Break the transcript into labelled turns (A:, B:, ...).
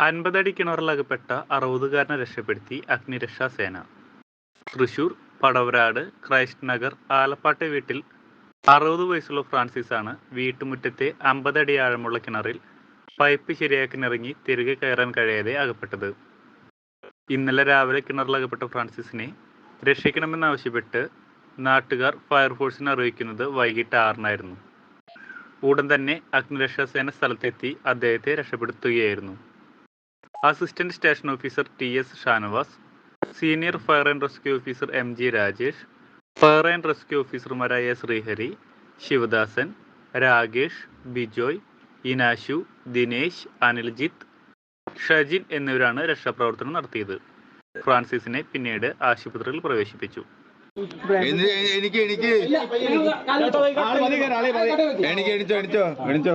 A: അൻപതടി കിണറിലകപ്പെട്ട അറുപതുകാരനെ രക്ഷപ്പെടുത്തി അഗ്നിരക്ഷാ സേന. തൃശൂർ പടവരാട് ക്രൈസ്റ്റ് നഗർ ആലപ്പാട്ടെ വീട്ടിൽ അറുപത് വയസ്സുള്ള ഫ്രാൻസിസ് ആണ് വീട്ടുമുറ്റത്തെ അമ്പതടി ആഴമുള്ള കിണറിൽ പൈപ്പ് ശരിയാക്കിനിറങ്ങി തിരികെ കയറാൻ കഴിയാതെ അകപ്പെട്ടത്. ഇന്നലെ രാവിലെ കിണറിലകപ്പെട്ട ഫ്രാൻസിസിനെ രക്ഷിക്കണമെന്നാവശ്യപ്പെട്ട് നാട്ടുകാർ ഫയർഫോഴ്സിനെ അറിയിക്കുന്നത് വൈകിട്ട് ആറിനായിരുന്നു. ഉടൻ തന്നെ അഗ്നിരക്ഷാസേന സ്ഥലത്തെത്തി അദ്ദേഹത്തെ രക്ഷപ്പെടുത്തുകയായിരുന്നു. Assistant station officer T S Shanavas senior fire and rescue officer M G Rajesh fire and rescue ഓഫീസർമാരായ ശ്രീഹരി ശിവദാസൻ രാകേഷ് ബിജോയ് ഇനാശു ദിനേശ് അനിൽജിത്ത് ഷജിൻ എന്നിവരാണ് രക്ഷാപ്രവർത്തനം നടത്തിയത്. ഫ്രാൻസിസിനെ പിന്നീട് ആശുപത്രിയിൽ പ്രവേശിപ്പിച്ചു.
B: എനിക്ക് എനിക്ക്. എനിക്ക് എണിച്ചോ എണിച്ചോ എണിച്ചോ